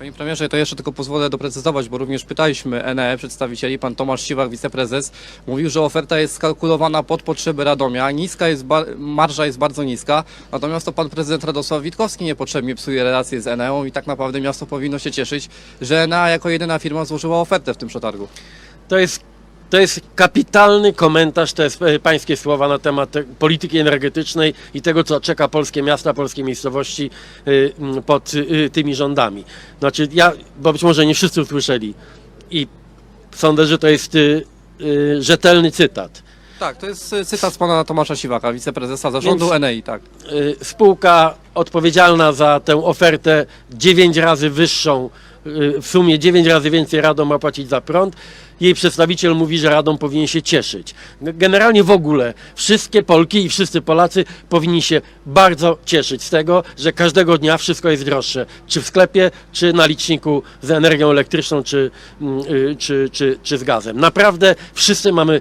Panie premierze, to jeszcze tylko pozwolę doprecyzować, bo również pytaliśmy ENE przedstawicieli, pan Tomasz Siwak, wiceprezes, mówił, że oferta jest skalkulowana pod potrzeby Radomia, niska jest, marża jest bardzo niska, natomiast to pan prezydent Radosław Witkowski niepotrzebnie psuje relacje z Eneą i tak naprawdę miasto powinno się cieszyć, że Enea jako jedyna firma złożyła ofertę w tym przetargu. To jest, to jest kapitalny komentarz, to jest e, pańskie słowa na temat e, polityki energetycznej i tego, co czeka polskie miasta, polskie miejscowości m, pod y, tymi rządami. Znaczy, ja, bo być może nie wszyscy usłyszeli i sądzę, że to jest rzetelny cytat. Tak, to jest cytat z pana Tomasza Siwaka, wiceprezesa zarządu Więc- Enei, tak. spółka odpowiedzialna za tę ofertę 9 razy wyższą, w sumie 9 razy więcej Radom ma płacić za prąd. Jej przedstawiciel mówi, że Radom powinien się cieszyć. Generalnie w ogóle wszystkie Polki i wszyscy Polacy powinni się bardzo cieszyć z tego, że każdego dnia wszystko jest droższe. Czy w sklepie, czy na liczniku z energią elektryczną, czy, mm, y, czy, czy, czy z gazem. Naprawdę wszyscy mamy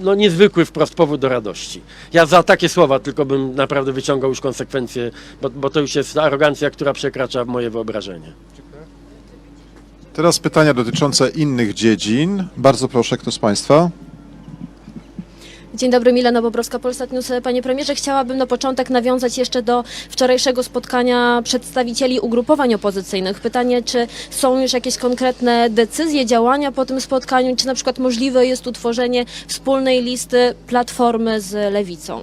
no, niezwykły wprost powód do radości. Ja za takie słowa tylko bym naprawdę wyciągał już konsekwencje, bo, bo to już jest arogancja, która przekracza moje wyobrażenie. Teraz pytania dotyczące innych dziedzin. Bardzo proszę, kto z Państwa? Dzień dobry, Milena Bobrowska, Polsat News. Panie premierze, chciałabym na początek nawiązać jeszcze do wczorajszego spotkania przedstawicieli ugrupowań opozycyjnych. Pytanie, czy są już jakieś konkretne decyzje, działania po tym spotkaniu, czy na przykład możliwe jest utworzenie wspólnej listy Platformy z Lewicą?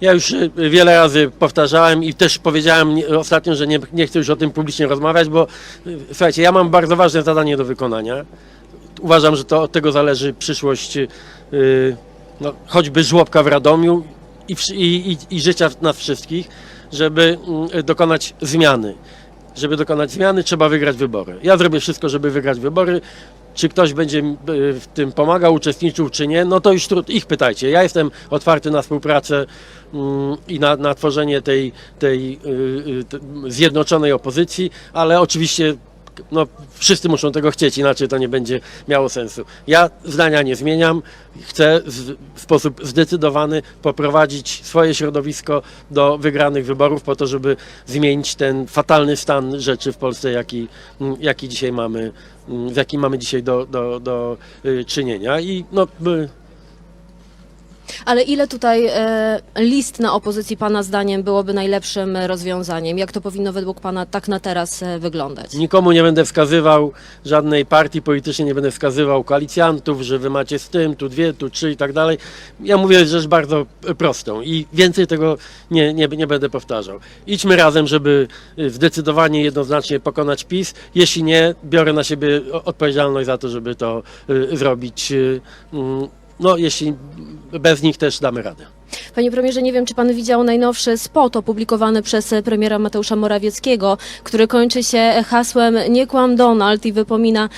Ja już y, wiele razy powtarzałem i też powiedziałem ostatnio, że nie, nie chcę już o tym publicznie rozmawiać, bo y, słuchajcie, ja mam bardzo ważne zadanie do wykonania. Uważam, że to od tego zależy przyszłość y, no, choćby żłobka w Radomiu i, i, i, i życia nas wszystkich, żeby mm, dokonać zmiany. Żeby dokonać zmiany, trzeba wygrać wybory. Ja zrobię wszystko, żeby wygrać wybory. Czy ktoś będzie y, w tym pomagał, uczestniczył, czy nie, no to już trud, ich pytajcie. Ja jestem otwarty na współpracę mm, i na, na tworzenie tej, tej y, y, zjednoczonej opozycji, ale oczywiście no, wszyscy muszą tego chcieć, inaczej to nie będzie miało sensu. Ja zdania nie zmieniam, chcę w sposób zdecydowany poprowadzić swoje środowisko do wygranych wyborów po to, żeby zmienić ten fatalny stan rzeczy w Polsce, jaki, mm, jaki dzisiaj mamy, mm, z jakim mamy dzisiaj do, do, do y, czynienia. I no, y, Ale ile tutaj e, list na opozycji Pana zdaniem byłoby najlepszym rozwiązaniem? Jak to powinno według Pana tak na teraz e, wyglądać? Nikomu nie będę wskazywał żadnej partii politycznej, nie będę wskazywał koalicjantów, że wy macie z tym, tu dwie, tu trzy i tak dalej. Ja mówię rzecz bardzo prostą i więcej tego nie, nie, nie będę powtarzał. Idźmy razem, żeby zdecydowanie, jednoznacznie pokonać PiS. Jeśli nie, biorę na siebie odpowiedzialność za to, żeby to zrobić. Y, No, jeśli bez nich też damy radę. Panie premierze, nie wiem, czy pan widział najnowszy spot opublikowany przez premiera Mateusza Morawieckiego, który kończy się hasłem Nie kłam Donald i wypomina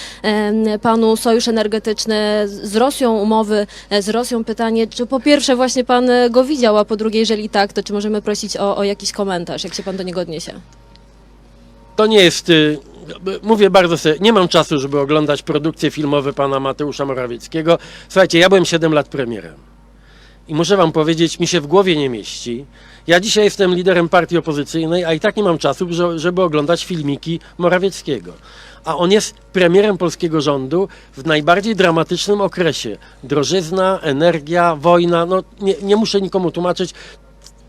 panu sojusz energetyczny z Rosją, umowy e, z Rosją. Pytanie, czy po pierwsze właśnie pan go widział, a po drugie, jeżeli tak, to czy możemy prosić o, o jakiś komentarz, jak się pan do niego odniesie? To nie jest. Mówię bardzo sobie, nie mam czasu, żeby oglądać produkcje filmowe pana Mateusza Morawieckiego. Słuchajcie, ja byłem 7 lat premierem. I muszę wam powiedzieć, mi się w głowie nie mieści. Ja dzisiaj jestem liderem partii opozycyjnej, a i tak nie mam czasu, że- żeby oglądać filmiki Morawieckiego. A on jest premierem polskiego rządu w najbardziej dramatycznym okresie. Drożyzna, energia, wojna. No, nie, nie muszę nikomu tłumaczyć,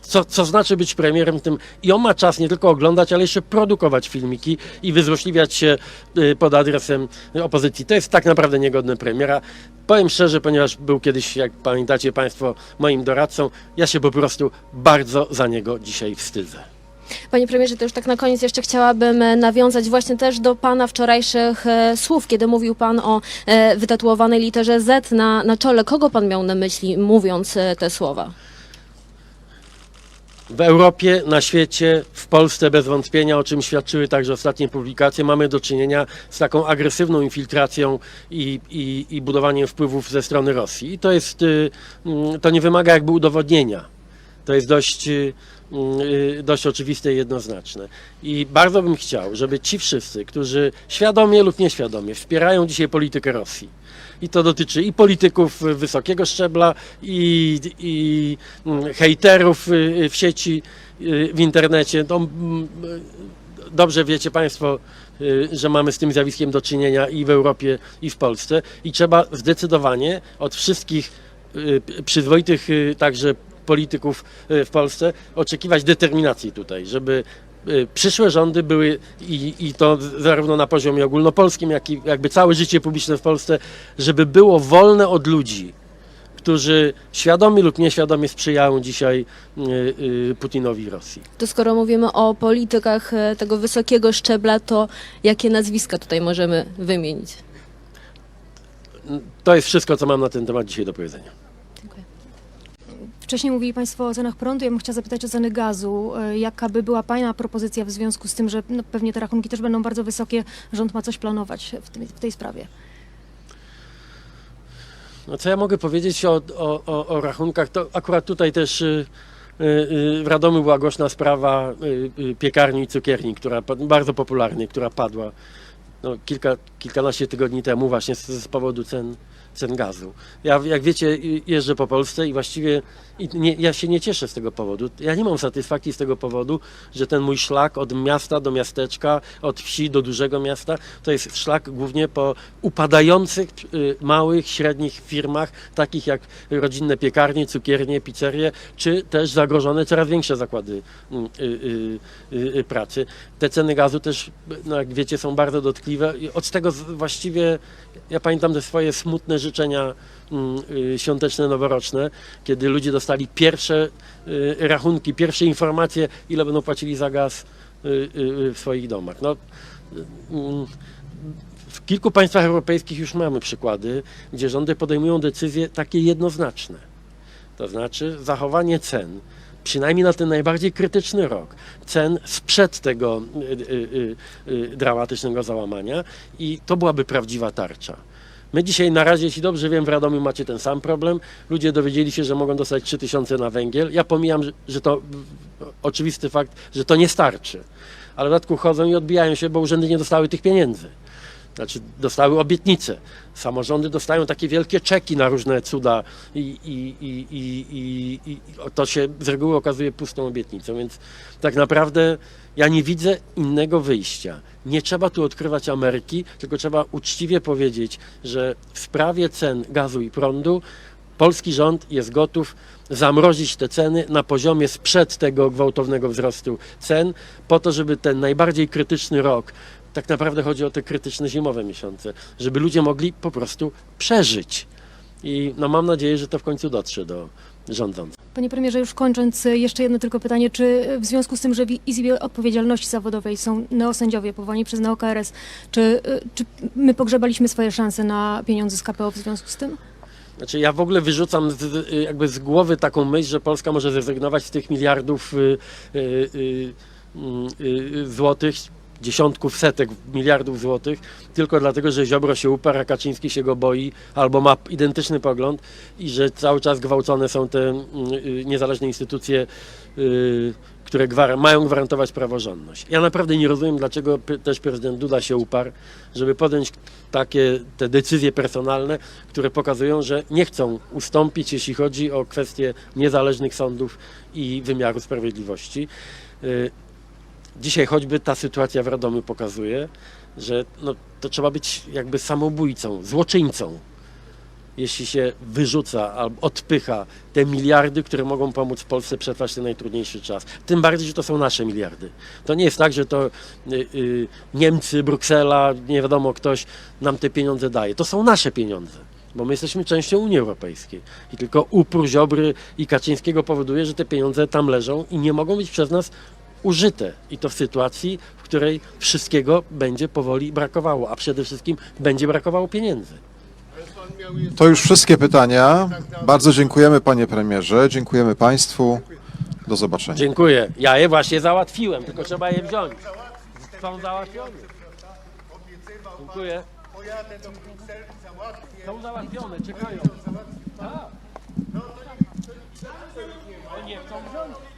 co, co znaczy być premierem tym. I on ma czas nie tylko oglądać, ale jeszcze produkować filmiki i wyzłośliwiać się y, pod adresem opozycji. To jest tak naprawdę niegodne premiera. Powiem szczerze, ponieważ był kiedyś, jak pamiętacie Państwo, moim doradcą, ja się po prostu bardzo za niego dzisiaj wstydzę. Panie premierze, to już tak na koniec jeszcze chciałabym e, nawiązać właśnie też do pana wczorajszych e, słów, kiedy mówił pan o e, wytatuowanej literze Z na, na czole. Kogo pan miał na myśli, mówiąc te słowa? W Europie, na świecie, w Polsce bez wątpienia, o czym świadczyły także ostatnie publikacje, mamy do czynienia z taką agresywną infiltracją i, i, i budowaniem wpływów ze strony Rosji. I to jest, y, mm, to nie wymaga jakby udowodnienia. To jest dość, y, dość oczywiste i jednoznaczne. I bardzo bym chciał, żeby ci wszyscy, którzy świadomie lub nieświadomie wspierają dzisiaj politykę Rosji, i to dotyczy i polityków wysokiego szczebla, i, i mm, hejterów y, w sieci, y, w internecie. No, mm, dobrze wiecie Państwo, y, że mamy z tym zjawiskiem do czynienia i w Europie, i w Polsce. I trzeba zdecydowanie od wszystkich y, przyzwoitych y, także polityków y, w Polsce oczekiwać determinacji tutaj, żeby y, przyszłe rządy były i, i to zarówno na poziomie ogólnopolskim, jak i jakby całe życie publiczne w Polsce, żeby było wolne od ludzi, którzy świadomie lub nieświadomie sprzyjają dzisiaj y, Putinowi i Rosji. To skoro mówimy o politykach e, tego wysokiego szczebla, to jakie nazwiska tutaj możemy wymienić? To jest wszystko, co mam na ten temat dzisiaj do powiedzenia. Wcześniej mówili Państwo o cenach prądu. Ja bym chciała zapytać o ceny gazu. E, Jaka by była Pana propozycja w związku z tym, że no, pewnie te rachunki też będą bardzo wysokie. Rząd ma coś planować w, tym, w tej sprawie. No, co ja mogę powiedzieć o, o, o, o rachunkach? To akurat tutaj też y, y, y, w Radomiu była głośna sprawa piekarni i cukierni, która bardzo popularnej, która padła no, kilka, kilkanaście tygodni temu właśnie z, z powodu cen, cen gazu. Ja, jak wiecie, jeżdżę po Polsce i właściwie i nie, ja się nie cieszę z tego powodu. Ja nie mam satysfakcji z tego powodu, że ten mój szlak od miasta do miasteczka, od wsi do dużego miasta, to jest szlak głównie po upadających y, małych, średnich firmach, takich jak rodzinne piekarnie, cukiernie, pizzerie, czy też zagrożone coraz większe zakłady mm, y, y, pracy. Te ceny gazu też, no jak wiecie, są bardzo dotkliwe od tego właściwie ja pamiętam te swoje smutne życzenia mm, y, świąteczne, noworoczne, kiedy ludzie dostali pierwsze y, rachunki, pierwsze informacje, ile będą płacili za gaz y, w swoich domach. No, mm, w kilku państwach europejskich już mamy przykłady, gdzie rządy podejmują decyzje takie jednoznaczne. To znaczy zachowanie cen, przynajmniej na ten najbardziej krytyczny rok, cen sprzed tego dramatycznego załamania i to byłaby prawdziwa tarcza. My dzisiaj na razie, jeśli dobrze wiem, w Radomiu macie ten sam problem. Ludzie dowiedzieli się, że mogą dostać 3000 na węgiel. Ja pomijam, że, że to oczywisty fakt, że to nie starczy. Ale w dodatku chodzą i odbijają się, bo urzędy nie dostały tych pieniędzy. Znaczy dostały obietnice. Samorządy dostają takie wielkie czeki na różne cuda i, i, i, i, i, i to się z reguły okazuje pustą obietnicą. Więc tak naprawdę ja nie widzę innego wyjścia. Nie trzeba tu odkrywać Ameryki, tylko trzeba uczciwie powiedzieć, że w sprawie cen gazu i prądu polski rząd jest gotów zamrozić te ceny na poziomie sprzed tego gwałtownego wzrostu cen, po to, żeby ten najbardziej krytyczny rok, tak naprawdę chodzi o te krytyczne zimowe miesiące, żeby ludzie mogli po prostu przeżyć. I no mam nadzieję, że to w końcu dotrze do rządzących. Panie premierze, już kończąc, y, jeszcze jedno tylko pytanie. Czy y, w związku z tym, że w Izbie Odpowiedzialności Zawodowej są neosędziowie powołani przez NeoKRS, czy, y, czy my pogrzebaliśmy swoje szanse na pieniądze z KPO w związku z tym? Znaczy ja w ogóle wyrzucam z, jakby z głowy taką myśl, że Polska może zrezygnować z tych miliardów y, y, y, y, y, złotych, dziesiątków, setek miliardów złotych, tylko dlatego, że Ziobro się uparł, a Kaczyński się go boi, albo ma identyczny pogląd i że cały czas gwałcone są te mm, y, niezależne instytucje, y, które gwar- mają gwarantować praworządność. Ja naprawdę nie rozumiem, dlaczego też prezydent Duda się uparł, żeby podjąć takie te decyzje personalne, które pokazują, że nie chcą ustąpić, jeśli chodzi o kwestie niezależnych sądów i wymiaru sprawiedliwości. Dzisiaj choćby ta sytuacja w Radomiu pokazuje, że no, to trzeba być jakby samobójcą, złoczyńcą, jeśli się wyrzuca albo odpycha te miliardy, które mogą pomóc Polsce przetrwać ten najtrudniejszy czas. Tym bardziej, że to są nasze miliardy. To nie jest tak, że to y, y, Niemcy, Bruksela, nie wiadomo ktoś nam te pieniądze daje. To są nasze pieniądze. Bo my jesteśmy częścią Unii Europejskiej. I tylko upór Ziobry i Kaczyńskiego powoduje, że te pieniądze tam leżą i nie mogą być przez nas użyte. I to w sytuacji, w której wszystkiego będzie powoli brakowało, a przede wszystkim będzie brakowało pieniędzy. To już wszystkie pytania. Bardzo dziękujemy panie premierze, dziękujemy państwu. Do zobaczenia. Dziękuję. Ja je właśnie załatwiłem, tylko trzeba je wziąć. Są załatwione. Dziękuję. Są załatwione, czekają. Tak. Nie chcą wziąć.